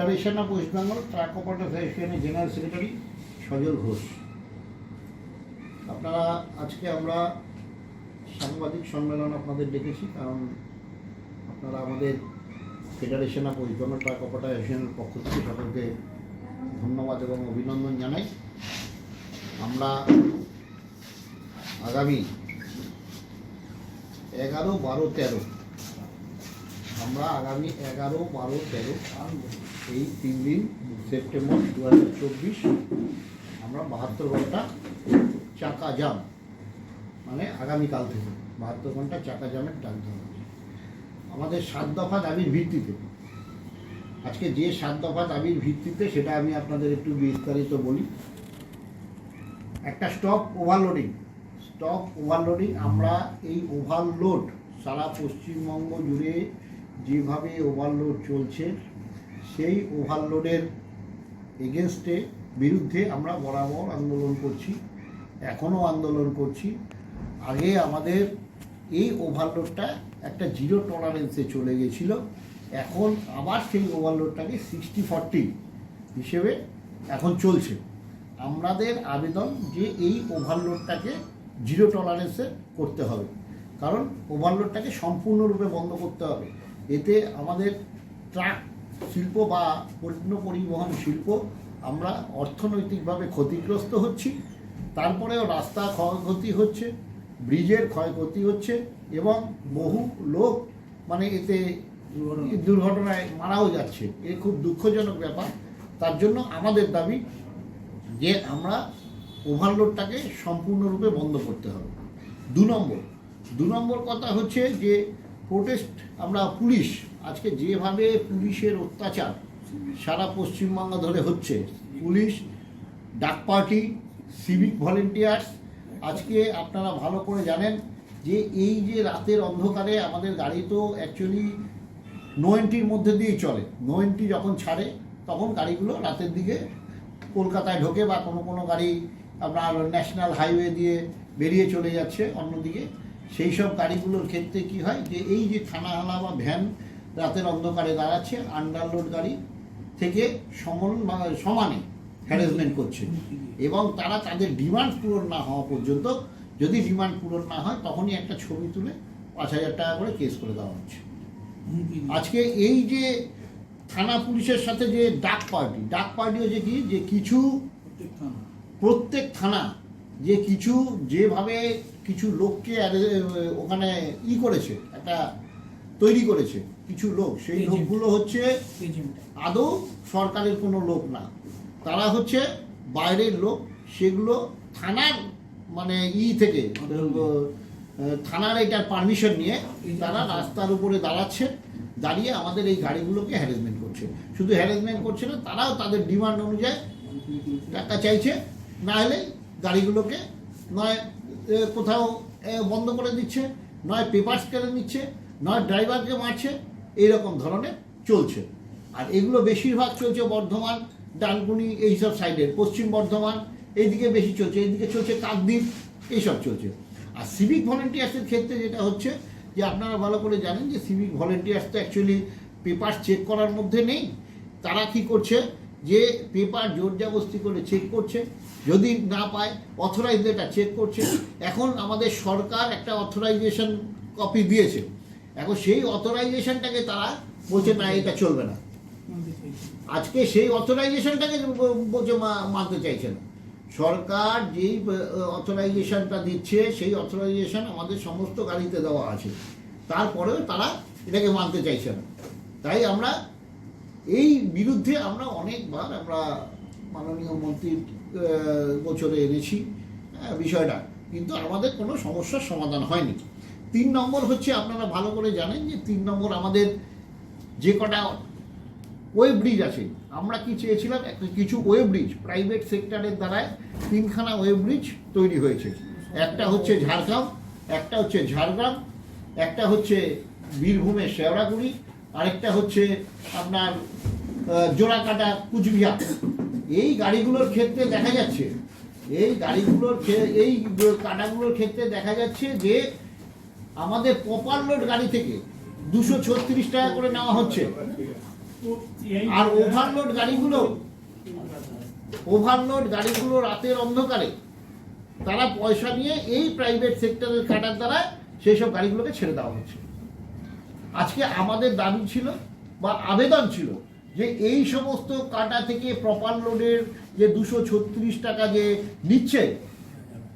Federation of West Bengal truck operator অ্যাসোসিয়েশনের general secretary Sajal Ghosh আপনারা আজকে আমরা সাংবাদিক সম্মেলন আপনাদের ডেকেছি কারণ আপনারা আমাদের federation of West Bengal truck operator অ্যাসোসিয়েশনের পক্ষ থেকে সকলকে ধন্যবাদ এবং অভিনন্দন জানাই। আমরা আগামী এগারো বারো তেরো, আমরা আগামী এগারো বারো তেরো। এই তিন দিন, সেপ্টেম্বর দু হাজার চব্বিশ, আমরা বাহাত্তর ঘণ্টা চাকা জাম মানে আগামীকাল থেকে বাহাত্তর ঘণ্টা চাকা জামের ডাক দেওয়া আমাদের সাত দফা দাবির ভিত্তিতে, আজকে যে সাত দফা দাবির ভিত্তিতে সেটা আমি আপনাদের একটু বিস্তারিত বলি। একটা স্টপ ওভারলোডিং স্টপ ওভারলোডিং আমরা এই ওভারলোড সারা পশ্চিমবঙ্গ জুড়ে যেভাবে ওভারলোড চলছে সেই ওভারলোডের এগেনস্টে বিরুদ্ধে আমরা বরাবর আন্দোলন করছি এখনও আন্দোলন করছি। আগে আমাদের এই ওভারলোডটা একটা জিরো টলারেন্সে চলে গেছিল, এখন আবার সেই ওভারলোডটাকে সিক্সটি ফর্টি হিসেবে এখন চলছে। আমাদের আবেদন যে এই ওভারলোডটাকে জিরো টলারেন্সে করতে হবে, কারণ ওভারলোডটাকে সম্পূর্ণরূপে বন্ধ করতে হবে। এতে আমাদের ট্রাক শিল্প বা পণ্য পরিবহন শিল্প, আমরা অর্থনৈতিকভাবে ক্ষতিগ্রস্ত হচ্ছি, তারপরেও রাস্তা ক্ষয়ক্ষতি হচ্ছে, ব্রিজের ক্ষয়ক্ষতি হচ্ছে, এবং বহু লোক মানে এতে দুর্ঘটনায় মারাও যাচ্ছে। এ খুব দুঃখজনক ব্যাপার। তার জন্য আমাদের দাবি যে আমরা ওভারলোডটাকে সম্পূর্ণরূপে বন্ধ করতে হবে। দু নম্বর। দু নম্বর কথা হচ্ছে যে প্রোটেস্ট আমরা পুলিশ, আজকে যেভাবে পুলিশের অত্যাচার সারা পশ্চিমবঙ্গ ধরে হচ্ছে, পুলিশ, ডাক পার্টি সিভিক ভলেন্টিয়ার্স আজকে আপনারা ভালো করে জানেন যে এই যে রাতের অন্ধকারে আমাদের গাড়ি তো অ্যাকচুয়ালি নো এন্ট্রির মধ্যে দিয়েই চলে। নো এন্ট্রি যখন ছাড়ে, তখন গাড়িগুলো রাতের দিকে কলকাতায় ঢোকে বা কোনো কোনো গাড়ি আপনার ন্যাশনাল হাইওয়ে দিয়ে বেরিয়ে চলে যাচ্ছে অন্যদিকে। সেই সব গাড়িগুলোর ক্ষেত্রে কি হয় যে এই যে থানাহালা বা ভ্যান রাতের অন্ধকারে দাঁড়াচ্ছে আন্ডারলোড গাড়ি থেকে সমন সমানে হ্যারাসমেন্ট করছে। এবং তারা তাদের ডিমান্ড পূরণ না হওয়া পর্যন্ত যদি ডিমান্ড পূরণ না হয়, তখনই একটা ছবি তুলে পাঁচ হাজার টাকা করে কেস করে দেওয়া হচ্ছে। আজকে এই যে থানা পুলিশের সাথে যে ডাক পার্টি ডাক পার্টি হচ্ছে কি? যে কিছু প্রত্যেক থানা যে কিছু যেভাবে কিছু লোককে ওখানে ই করেছে একটা তৈরি করেছে কিছু লোক সেই লোকগুলো হচ্ছে আদৌ সরকারের কোনো লোক না। তারা হচ্ছে বাইরের লোক সেগুলো থানার মানে ই থেকে থানার এটার পারমিশন নিয়ে তারা রাস্তার উপরে দাঁড়াচ্ছে দাঁড়িয়ে আমাদের এই গাড়িগুলোকে হ্যারাসমেন্ট করছে। শুধু হ্যারাসমেন্ট করছে না তারাও তাদের ডিমান্ড অনুযায়ী টাকা চাইছে না হলে গাড়িগুলোকে, নয় কোথাও বন্ধ করে দিচ্ছে, নয় পেপার্স কেড়ে নিচ্ছে, নয় ড্রাইভারকে মারছে, এইরকম ধরনের চলছে। আর এগুলো বেশিরভাগ চলছে বর্ধমান, ডানকুনি এইসব সাইডের পশ্চিম বর্ধমান, এইদিকে বেশি চলছে, এইদিকে চলছে কাকদ্বীপ এইসব চলছে। আর সিভিক ভলেন্টিয়ার্সের ক্ষেত্রে যেটা হচ্ছে, যে আপনারা ভালো করে জানেন যে সিভিক ভলেন্টিয়ার্স তো অ্যাকচুয়ালি পেপার চেক করার মধ্যে নেই। তারা কি করছে যে পেপার জোর জাবস্তি করে চেক করছে, যদি না পায় অথরাইজ এটা চেক করছে। এখন আমাদের সরকার একটা অথরাইজেশন কপি দিয়েছে। এখন সেই অথরাইজেশনটাকে তারা বলছে, না, এটা চলবে না। আজকে সেই অথরাইজেশনটাকে বলছে মানতে চাইছে না। সরকার যেই অথরাইজেশনটা দিচ্ছে, সেই অথরাইজেশন আমাদের সমস্ত গাড়িতে দেওয়া আছে। তারপরেও তারা এটাকে মানতে চাইছে না। তাই আমরা এই বিরুদ্ধে আমরা অনেকবার আমরা মাননীয় মন্ত্রীর গোচরে এনেছি আহ, বিষয়টা। কিন্তু আমাদের কোনো সমস্যার সমাধান হয়নি। তিন নম্বর হচ্ছে আপনারা ভালো করে জানেন যে তিন নম্বর আমাদের যে কটা ওয়েব ব্রিজ আছে আমরা কি চেয়েছিলাম কিছু ওয়েব ব্রিজ প্রাইভেট সেক্টরের দ্বারায় তিনখানা ওয়েব ব্রিজ তৈরি হয়েছে। একটা হচ্ছে ঝাড়গ্রাম একটা হচ্ছে ঝাড়গ্রাম একটা হচ্ছে বীরভূমের শেওড়াগুড়ি আরেকটা হচ্ছে আপনার আহ, জোড়াকাটা কুচবিহার। এই গাড়িগুলোর ক্ষেত্রে দেখা যাচ্ছে এই গাড়িগুলোর এই কাটাগুলোর ক্ষেত্রে দেখা যাচ্ছে যে আমাদের প্রপার লোড গাড়ি থেকে দুশো ছত্রিশ টাকা করে নেওয়া হচ্ছে। আর ওভারলোড গাড়িগুলো ওভারলোড গাড়িগুলো রাতের অন্ধকারে তারা পয়সা নিয়ে এই প্রাইভেট সেক্টরের কাটার দ্বারা সেই সব গাড়িগুলোকে ছেড়ে দেওয়া হচ্ছে। আজকে আমাদের দাবি ছিল বা আবেদন ছিল যে এই সমস্ত কাটা থেকে প্রপার লোডের যে দুশো ছত্রিশ টাকা যে নিচ্ছে,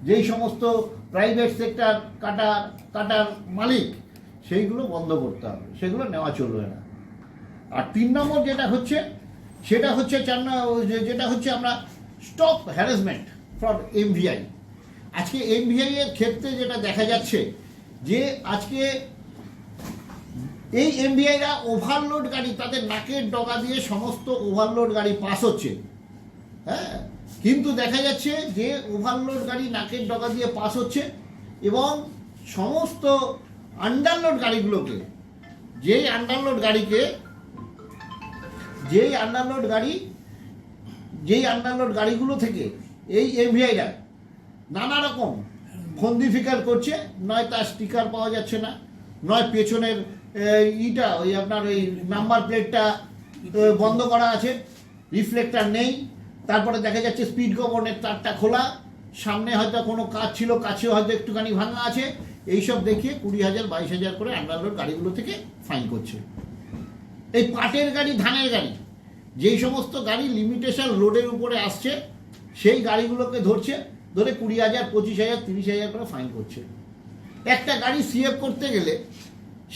যেই সমস্ত প্রাইভেট সেক্টর কাটা, কাটার মালিক, সেইগুলো বন্ধ করতে হবে। সেগুলো নেওয়া চলবে না। আর তিন নম্বর যেটা হচ্ছে, সেটা হচ্ছে চার যেটা হচ্ছে আমরা স্টপ হ্যারাসমেন্ট ফর এমভিআই আজকে এমভিআই এর ক্ষেত্রে যেটা দেখা যাচ্ছে যে, আজকে এই এমভিআইরা ওভারলোড গাড়ি, তাদের নাকের ডগা দিয়ে সমস্ত ওভারলোড গাড়ি পাস হচ্ছে। হ্যাঁ? কিন্তু দেখা যাচ্ছে যে ওভারলোড গাড়ি নাকের ডগা দিয়ে পাস হচ্ছে এবং সমস্ত আন্ডারলোড গাড়িগুলোকে, যেই আন্ডারলোড গাড়িকে, যেই আন্ডারলোড গাড়ি, যেই আন্ডারলোড গাড়িগুলো থেকে এই এমভিআইরা নানা রকম ফন্দি ফিকার করছে, নয় তার স্টিকার পাওয়া যাচ্ছে না, নয় পেছনের ইটা, ওই আপনার ওই নাম্বার প্লেটটা বন্ধ করা আছে রিফ্লেক্টার নেই। তারপরে দেখা যাচ্ছে স্পিড গভর্নের তারটা খোলা। সামনে হয়তো কোনো কাজ ছিল, কাছেও হয়তো একটুখানি ভাঙা আছে। এইসব দেখিয়ে কুড়ি হাজার, বাইশ হাজার করে আন্ডারলোড গাড়িগুলো থেকে ফাইন করছে। এই পাটের গাড়ি, ধানের গাড়ি, যেই সমস্ত গাড়ি লিমিটেশন রোডের উপরে আসছে, সেই গাড়িগুলোকে ধরছে, ধরে কুড়ি হাজার, পঁচিশ হাজার, তিরিশ হাজার করে ফাইন করছে। একটা গাড়ি সিএফ করতে গেলে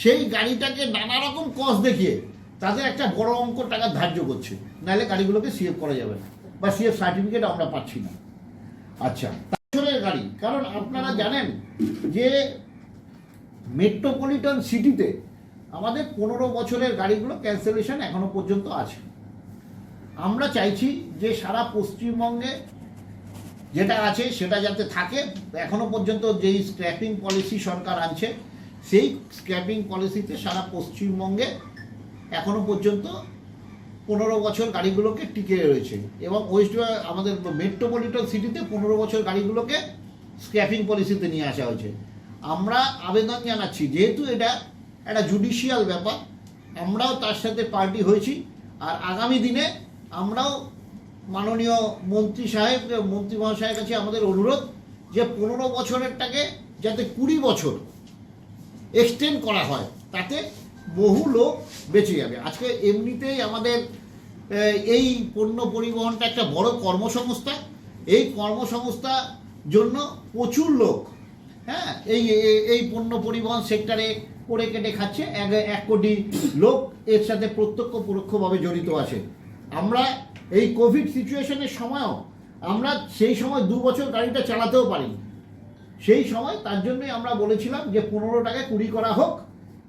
সেই গাড়িটাকে নানা রকম কস দেখিয়ে তাদের একটা বড় অঙ্ক টাকা ধার্য করছে। নাহলে গাড়িগুলোকে সিএফ করা যাবে না, বা সিএফ সার্টিফিকেট আমরা পাচ্ছি না। আচ্ছা বছরের গাড়ি, কারণ আপনারা জানেন যে মেট্রোপলিটন সিটিতে আমাদের পনেরো বছরের গাড়িগুলো ক্যান্সেলেশন এখনও পর্যন্ত আছে। আমরা চাইছি যে সারা পশ্চিমবঙ্গে যেটা আছে সেটা যাতে থাকে, এখনও পর্যন্ত যেই স্ক্র্যাপিং পলিসি সরকার আনছে সেই স্ক্র্যাপিং পলিসিতে সারা পশ্চিমবঙ্গে এখনও পর্যন্ত পনেরো বছর গাড়িগুলোকে টিকে রয়েছে এবং ওয়েস্ট আমাদের মেট্রোপলিটন সিটিতে পনেরো বছর গাড়িগুলোকে স্ক্র্যাপিং পলিসিতে নিয়ে আসা হয়েছে। আমরা আবেদন জানাচ্ছি, যেহেতু এটা একটা জুডিশিয়াল ব্যাপার, আমরাও তার সাথে পার্টি হয়েছি আর আগামী দিনে আমরাও মাননীয় মন্ত্রী সাহেব, মন্ত্রী মহাশয়ের কাছে আমাদের অনুরোধ যে পনেরো বছরেরটাকে যাতে কুড়ি বছর এক্সটেন্ড করা হয়, তাতে বহু লোক বেঁচে যাবে। আজকে এমনিতেই আমাদের এই পণ্য পরিবহনটা একটা বড় কর্মসংস্থা। এই কর্মসংস্থা জন্য প্রচুর লোক হ্যাঁ এই, এই- পণ্য পরিবহন সেক্টরে করে কেটে খাচ্ছে। এক এক কোটি লোক এর সাথে প্রত্যক্ষ পরোক্ষভাবে জড়িত আছে। আমরা এই কোভিড সিচুয়েশনের সময়ও, আমরা সেই সময় দু বছর গাড়িটা চালাতেও পারিনি। সেই সময় তার জন্যই আমরা বলেছিলাম যে পনেরো টাকা কুড়ি করা হোক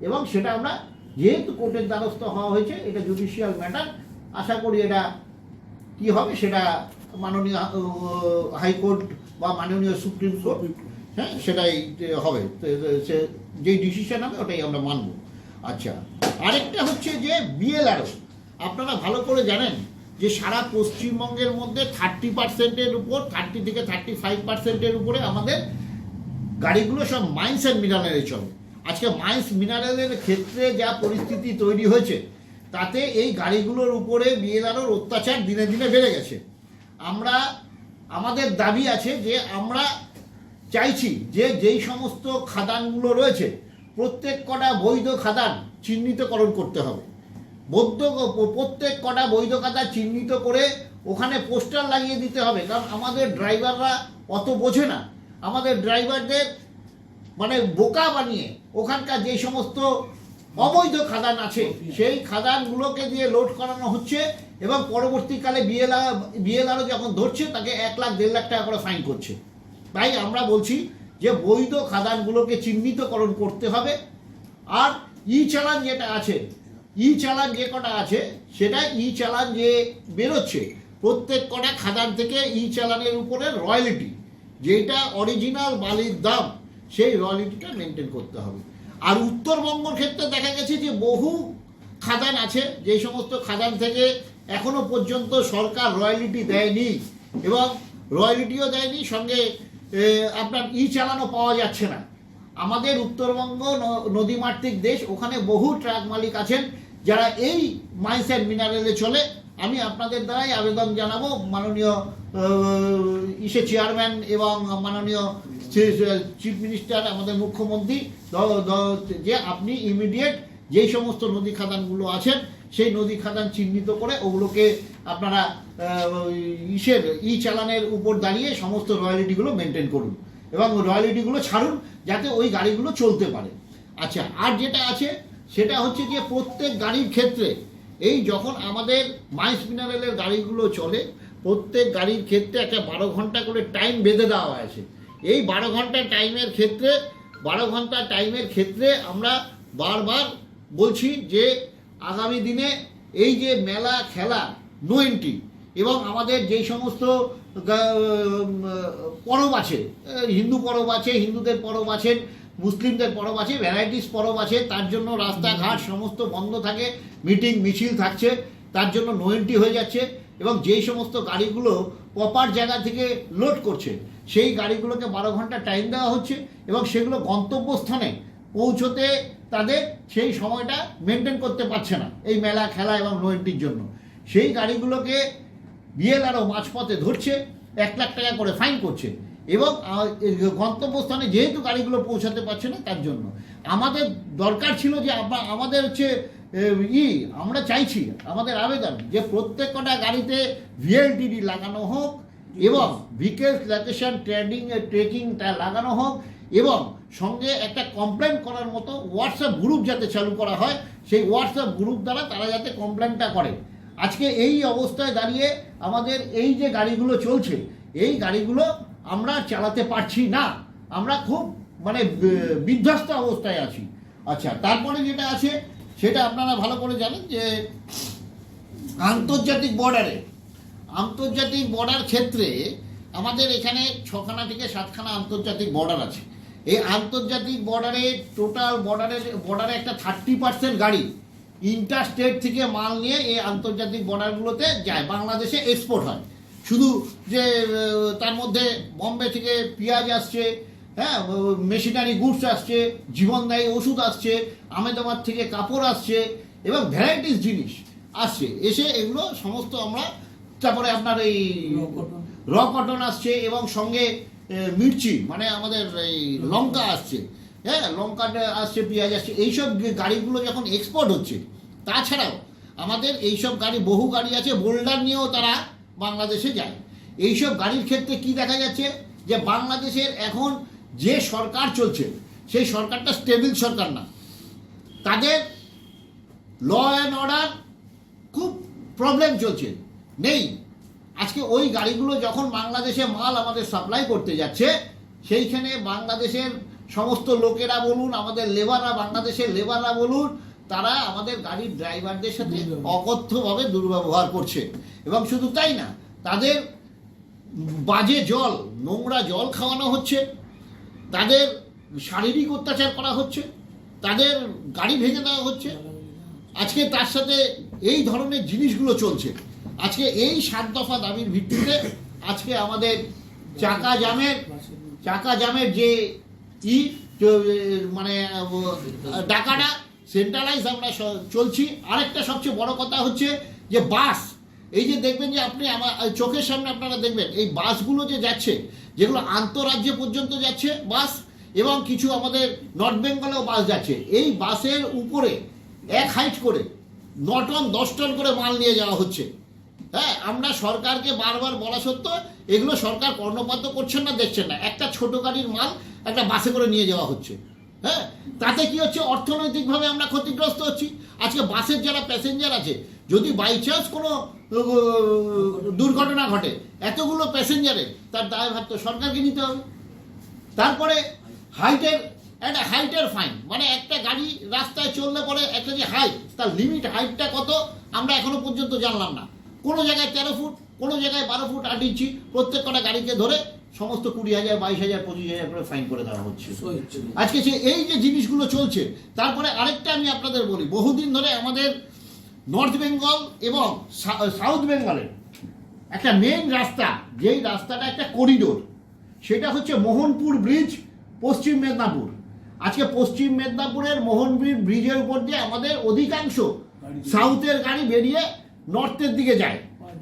এবং সেটা আমরা যেহেতু কোর্টের দ্বারস্থ হওয়া হয়েছে এটা জুডিশিয়াল ম্যাটার আশা করি এটা কি হবে সেটা মাননীয় হাইকোর্ট বা মাননীয় সুপ্রিম কোর্ট হ্যাঁ সেটাই হবে। সে যেই ডিসিশন হবে ওটাই আমরা মানব। আচ্ছা আরেকটা হচ্ছে যে বিএলআরও আপনারা ভালো করে জানেন যে সারা পশ্চিমবঙ্গের মধ্যে থার্টি পার্সেন্টের উপর থার্টি থেকে থার্টি ফাইভ পার্সেন্টের উপরে আমাদের গাড়িগুলো সব মাইন্স অ্যান্ড মিনারেলে চলে আজকে মাইন্স মিনারেলের ক্ষেত্রে যা পরিস্থিতি তৈরি হয়েছে, তাতে এই গাড়িগুলোর উপরে বিএলআরওর অত্যাচার দিনে দিনে বেড়ে গেছে। আমরা, আমাদের দাবি আছে যে আমরা চাইছি যে যেই সমস্ত খাদানগুলো রয়েছে, প্রত্যেক কটা বৈধ খাদান চিহ্নিতকরণ করতে হবে। বৌদ্ধ প্রত্যেক কটা বৈধ খাতা চিহ্নিত করে ওখানে পোস্টার লাগিয়ে দিতে হবে, কারণ আমাদের ড্রাইভাররা অত বোঝে না। আমাদের ড্রাইভারদের মানে বোকা বানিয়ে ওখানকার যে সমস্ত অবৈধ খাদান আছে, সেই খাদানগুলোকে দিয়ে লোড করানো হচ্ছে এবং পরবর্তীকালে বিএলআর বিএলআরও যখন ধরছে, তাকে এক লাখ, দেড় লাখ টাকা করে ফাইন করছে। তাই আমরা বলছি যে বৈধ খাদানগুলোকে চিহ্নিতকরণ করতে হবে। আর ই চালান যেটা আছে ই চালান যে কটা আছে, সেটা ই চালান যে বেরোচ্ছে, প্রত্যেক কটা খাদান থেকে ই চালানের উপরে রয়্যালিটি। যেটা অরিজিনাল বালির দাম, সেই রয়্যালিটিটা মেনটেন করতে হবে। আর উত্তরবঙ্গর ক্ষেত্রে দেখা গেছে যে বহু খাদান আছে, যে সমস্ত খাদান থেকে এখনও পর্যন্ত সরকার রয়্যালিটি দেয়নি এবং রয়্যালিটিও দেয়নি, সঙ্গে আপনার ই চালানো পাওয়া যাচ্ছে না। আমাদের উত্তরবঙ্গ নদীমাতৃক দেশ, ওখানে বহু ট্রাক মালিক আছেন যারা এই মাইন্স মিনারেলে চলে। আমি আপনাদের দ্বারাই আবেদন জানাব মাননীয় ইসে চেয়ারম্যান এবং মাননীয় চিফ মিনিস্টার, আমাদের মুখ্যমন্ত্রী যে আপনি ইমিডিয়েট যেই সমস্ত নদী খাদানগুলো আছেন, সেই নদী খাদান চিহ্নিত করে ওগুলোকে আপনারা ইসের ই চালানের উপর দাঁড়িয়ে সমস্ত রয়্যালিটিগুলো মেনটেন করুন এবং রয়্যালিটিগুলো ছাড়ুন যাতে ওই গাড়িগুলো চলতে পারে। আচ্ছা আর যেটা আছে, সেটা হচ্ছে যে প্রত্যেক গাড়ির ক্ষেত্রে এই যখন আমাদের মাইস মিনারেলের গাড়িগুলো চলে, প্রত্যেক গাড়ির ক্ষেত্রে একটা বারো ঘণ্টা করে টাইম বেঁধে দেওয়া আছে এই বারো ঘণ্টা টাইমের ক্ষেত্রে, বারো ঘণ্টা টাইমের ক্ষেত্রে আমরা বারবার বলছি যে, আগামী দিনে এই যে মেলা, খেলা নো এন্ট্রি এবং আমাদের যেই সমস্ত পরব আছে হিন্দু পরব আছে, হিন্দুদের পরব আছে মুসলিমদের পরব আছে ভ্যারাইটিস পরব আছে, তার জন্য রাস্তাঘাট সমস্ত বন্ধ থাকে মিটিং মিছিল থাকছে, তার জন্য নো এন্ট্রি হয়ে যাচ্ছে এবং যেই সমস্ত গাড়িগুলো প্রপার জায়গা থেকে লোড করছে, সেই গাড়িগুলোকে বারো ঘণ্টা টাইম দেওয়া হচ্ছে এবং সেগুলো গন্তব্যস্থানে পৌঁছতে তাদের সেই সময়টা মেনটেন করতে পারছে না, এই মেলা, খেলা এবং নো এন্ট্রির জন্য। সেই গাড়িগুলোকে বিএলআরও মাঝপথে ধরছে, এক লাখ টাকা করে ফাইন করছে। এবং গন্তব্যস্থানে যেহেতু গাড়িগুলো পৌঁছাতে পারছে না, তার জন্য। আমাদের দরকার ছিল যে আমাদের হচ্ছে ই, আমরা চাইছি, আমাদের আবেদন যে প্রত্যেক কটা গাড়িতে ভিএলটিডি লাগানো হোক এবং ভিকেলস লোকেশন ট্রেডিং ট্রেকিংটা লাগানো হোক এবং সঙ্গে একটা কমপ্লেন করার মতো হোয়াটসঅ্যাপ গ্রুপ যাতে চালু করা হয়, সেই হোয়াটসঅ্যাপ গ্রুপ দ্বারা তারা যাতে কমপ্লেনটা করে। আজকে এই অবস্থায় দাঁড়িয়ে আমাদের এই যে গাড়িগুলো চলছে, এই গাড়িগুলো আমরা চালাতে পারছি না। আমরা খুব মানে বিধ্বস্ত অবস্থায় আছি। আচ্ছা তারপরে যেটা আছে, সেটা আপনারা ভালো করে জানেন যে, আন্তর্জাতিক বর্ডারে আন্তর্জাতিক বর্ডার ক্ষেত্রে আমাদের এখানে ছখানা থেকে সাতখানা আন্তর্জাতিক বর্ডার আছে। এই আন্তর্জাতিক বর্ডারে টোটাল বর্ডারের বর্ডারে একটা থার্টি পার্সেন্ট গাড়ি ইন্টার স্টেট থেকে মাল নিয়ে এই আন্তর্জাতিক বর্ডারগুলোতে যায়। বাংলাদেশে এক্সপোর্ট হয়। শুধু যে তার মধ্যে বম্বে থেকে পেঁয়াজ আসছে হ্যাঁ মেশিনারি গুডস আসছে জীবনদায়ী ওষুধ আসছে আমেদাবাদ থেকে কাপড় আসছে এবং ভ্যারাইটিস জিনিস আসছে। এসে এগুলো সমস্ত আমরা তারপরে আপনার এই র কটন আসছে এবং সঙ্গে মির্চি মানে আমাদের এই লঙ্কা আসছে। হ্যাঁ লঙ্কাটা আসছে পেঁয়াজ আসছে এইসব গাড়িগুলো যখন এক্সপোর্ট হচ্ছে তাছাড়াও আমাদের এইসব গাড়ি বহু গাড়ি আছে বোল্ডার নিয়েও তারা বাংলাদেশে যায়। এইসব গাড়ির ক্ষেত্রে কি দেখা যাচ্ছে? যে বাংলাদেশের এখন যে সরকার চলছে, সেই সরকারটা স্টেবিল সরকার না। তাদের ল অ্যান্ড অর্ডার খুব প্রবলেম চলছে। নেই। আজকে ওই গাড়িগুলো যখন বাংলাদেশে মাল আমাদের সাপ্লাই করতে যাচ্ছে, সেইখানে বাংলাদেশের সমস্ত লোকেরা বলুন, আমাদের লেবাররা বাংলাদেশের লেবাররা বলুন তারা আমাদের গাড়ির ড্রাইভারদের সাথে অকথ্যভাবে দুর্ব্যবহার করছে। এবং শুধু তাই না তাদের বাজে জল নোংরা জল খাওয়ানো হচ্ছে। তাদের শারীরিক অত্যাচার করা হচ্ছে। তাদের গাড়ি ভেঙে দেওয়া হচ্ছে। আজকে তার সাথে এই ধরনের জিনিসগুলো চলছে। আজকে এই সাত দফা দাবির ভিত্তিতে আজকে আমাদের চাকা জামের চাকা জামের যে ই মানে ডাকাটা সেন্ট্রালাইজ আমরা চলছি। আরেকটা সবচেয়ে বড় কথা হচ্ছে যে বাস, এই যে দেখবেন যে আপনি আমার চোখের সামনে আপনারা দেখবেন, এই বাসগুলো যে যাচ্ছে, যেগুলো আন্তরাজ্য পর্যন্ত যাচ্ছে বাস এবং কিছু আমাদের নর্থ বেঙ্গলেও বাস যাচ্ছে, এই বাসের উপরে এক হাইট করে ন টন, দশ টন করে মাল নিয়ে যাওয়া হচ্ছে। হ্যাঁ আমরা সরকারকে বারবার বলা সত্ত্বেও এগুলো সরকার কর্ণপাত করছেন না, দেখছেন না। একটা ছোট গাড়ির মাল একটা বাসে করে নিয়ে যাওয়া হচ্ছে। হ্যাঁ? তাতে কি হচ্ছে? অর্থনৈতিকভাবে আমরা ক্ষতিগ্রস্ত হচ্ছি। আজকে বাসের যারা প্যাসেঞ্জার আছে, যদি বাই চান্স কোনো দুর্ঘটনা ঘটে, এতগুলো প্যাসেঞ্জারে তার দায়ভার তো সরকারকে নিতে হবে। তারপরে হাইটের একটা হাইটের ফাইন মানে একটা গাড়ি রাস্তায় চললে পরে একটা যে হাইট তার লিমিট হাইটটা কত, আমরা এখনও পর্যন্ত জানলাম না। কোনো জায়গায় তেরো ফুট, কোনো জায়গায় বারো ফুট আট ইঞ্চি প্রত্যেক কটা গাড়িকে ধরে সমস্ত কুড়ি হাজার বাইশ হাজার পঁচিশ হাজার করে ফাইন করে দেওয়া হচ্ছে। আজকে সে এই যে জিনিসগুলো চলছে তারপরে আরেকটা আমি আপনাদের বলি বহুদিন ধরে আমাদের নর্থ বেঙ্গল এবং সাউথ বেঙ্গলের একটা মেন রাস্তা যেই রাস্তাটা একটা করিডোর সেটা হচ্ছে মোহনপুর ব্রিজ পশ্চিম মেদিনীপুর। আজকে পশ্চিম মেদিনীপুরের মোহনপুর ব্রিজের উপর দিয়ে আমাদের অধিকাংশ সাউথের গাড়ি বেরিয়ে নর্থের দিকে যায়।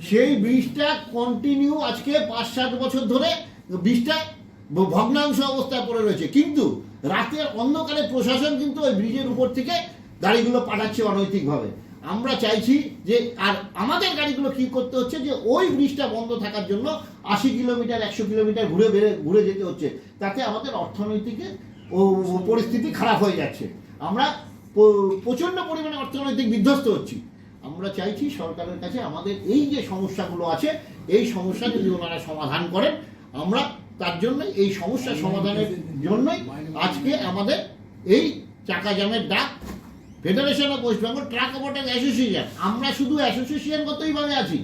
সেই ব্রিজটা কন্টিনিউ আজকে পাঁচ সাত বছর ধরে ব্রিজটা ভগ্নাংশ অবস্থায় পড়ে রয়েছে। কিন্তু রাতের অন্ধকারে প্রশাসন কিন্তু ওই ব্রিজের উপর থেকে গাড়িগুলো পাঠাচ্ছে অনৈতিকভাবে। আমরা চাইছি যে, আর আমাদের গাড়িগুলো কি করতে হচ্ছে যে, ওই ব্রিজটা বন্ধ থাকার জন্য আশি কিলোমিটার, একশো কিলোমিটার ঘুরে বেড়ে, ঘুরে যেতে হচ্ছে। তাতে আমাদের অর্থনৈতিক ও পরিস্থিতি খারাপ হয়ে যাচ্ছে। আমরা প্রচণ্ড পরিমাণে অর্থনৈতিক বিধ্বস্ত হচ্ছি। আমরা চাইছি সরকারের কাছে আমাদের এই যে সমস্যাগুলো আছে, এই সমস্যা যদি ওনারা সমাধান করেন আমরা তার জন্য এই সমস্যা সমাধানের জন্যই আজকে আমাদের এই চাকা জামের ডাক federation of West Bengal truck operator association আমরা শুধু অ্যাসোসিয়েশন অ্যাসোসিয়েশনগতইভাবে আছি।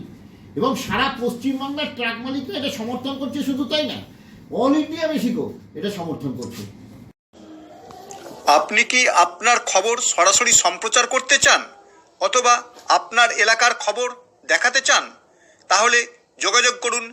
এবং সারা পশ্চিমবাংলার ট্রাক মালিকরা এটা সমর্থন করছে শুধু তাই না। অল ইন্ডিয়া মেক্সিকো এটা সমর্থন করছে। আপনি কি আপনার খবর সরাসরি সম্প্রচার করতে চান? অথবা আপনার এলাকার খবর দেখাতে চান? তাহলে যোগাযোগ করুন